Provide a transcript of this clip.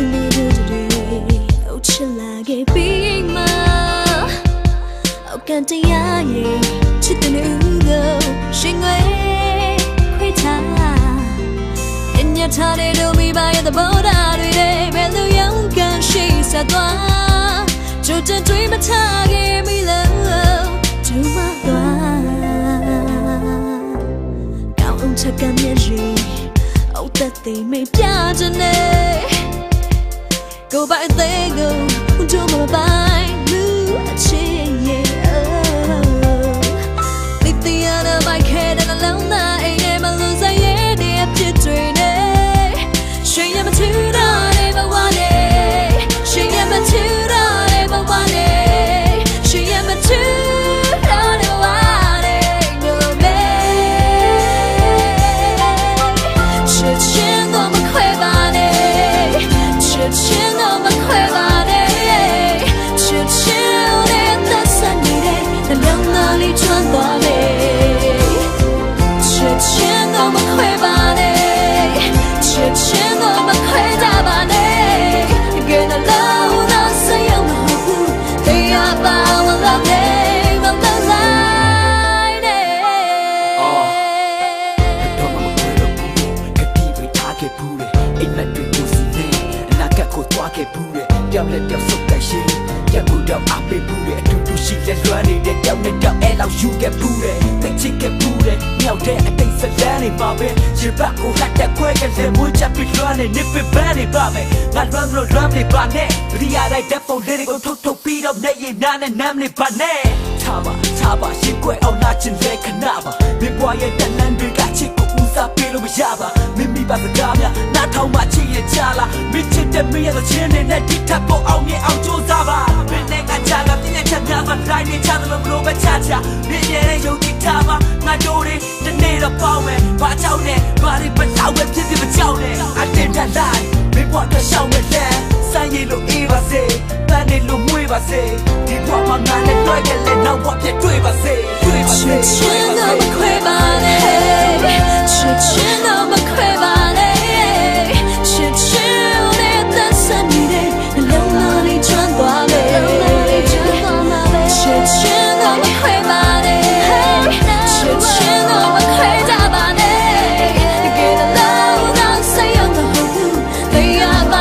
ချစ်လေးတို့တွေအုတ်ချလာခဲ့ပြီးမှအောက်ကန်တရားရဲ့ချစ်တဲ့လူကိုရှင်ွယ်ခွေးထားပညာထားတဲ့တို့မိဘရဲ့သဘောထားတွေနဲ့ဘယ်လိုရောင်းကန်ရှိဆက်သွားကြိုတင်တွေးမချခဲ့မိလို့ဒူမသွားကောင်းအောင်ချက်ကမျက်ရည်အောက်သက်သိမိပြချင်နေ Go by they go do လုံးသားလေးကျွမ်းသွားမယ်ချစ်ချင်းတော့မခွဲပါနဲ့ချစ်ချင်းတော့မခွဲကြပါနဲ့ကဲနှလုံးသားစရုံမဟုတ်ဘူးတရားပါမလို့တဲ့မမလိုက်တဲ့တော့မခွဲတော့ဘူးကတိဝေထားခဲ့ဘူးလေအိမ်မက်တွေကိုစီနေအနာကကိုသွားခဲ့ဘူးလေပြောင်းလဲပြောင်းဆုတ်တိုက်ရှိပြ တ်ဘူးတော့အပေဘူးလေအတူတူရှိလက်လွှမ်းနေတဲ့တောင်းနဲ့တောင်းအဲလောက်ယူခဲ့ဘူးလေတိတ်ချစ်ခဲ့ဘူးလေမြောက်တဲ့အတိတ်ဆက်လန်းနေပါပဲခြေပတ်ကိုဟတ်တဲ့ခွဲကလေးမွေးချပြီးလွှမ်းနေနေပပန်းနေပါပဲငါလွှမ်းလို့လွှမ်းနေပါနဲ့ရီယာလိုက်တဲ့ပုံလေးတွေကိုထုတ်ထုတ်ပြီးတော့နေရင်နားနဲ့နမ်းနေပါနဲ့ ထားပါထားပါရှင်းခွဲအောင်လာချင်တဲ့ခဏပါမင်းဘွားရဲ့တန်လန်းတွေကချစ်ကိုဦးစားပေးလို့မရပါမင်းမိပါစကားများနားထောင်မှချစ်ရကြလားမင်းချစ်တဲ့မင်းရဲ့သချင်းတွေနဲ့တိထပ်ဖို့အောင်မြင်အောင်ကြိုးစားပါမင်းနဲ့ကကြတာပြင်းတဲ့ချက်များမှလိုက်နေချတယ်လို့မလို့ပဲချချမင်းရဲ့ရုပ်တည်ထားပါငါတို့တွေတနေ့တော့ပေါင်းမယ်ဘာကြောင့်လဲဘာတွေမတော့ပဲဖြစ်ဖြစ်မကြောက်နဲ့အတင်းတက်လိုက်မင်းဘွားကရှော ပါစေဒီဘဝမှာငါနဲ့တွေ့ခဲ့လဲနောက်ဘဝဖြစ်တွေ့ပါစေတွေ့ပါစေချစ်ချင်းတော့မခွဲပါနဲ့ချစ်ချင်းတော့မခွဲပါနဲ့ချစ်ချင်းနဲ့တန်ဆန်မိတဲ့နှလုံးသားလေးချမ်းသွားမယ်နှလုံးသားလေးချမ်းသွားမှာပဲချစ်ချင်းတော့မခွဲပါနဲ့ချစ်ချင်းတော့မခွဲကြပါနဲ့ They are my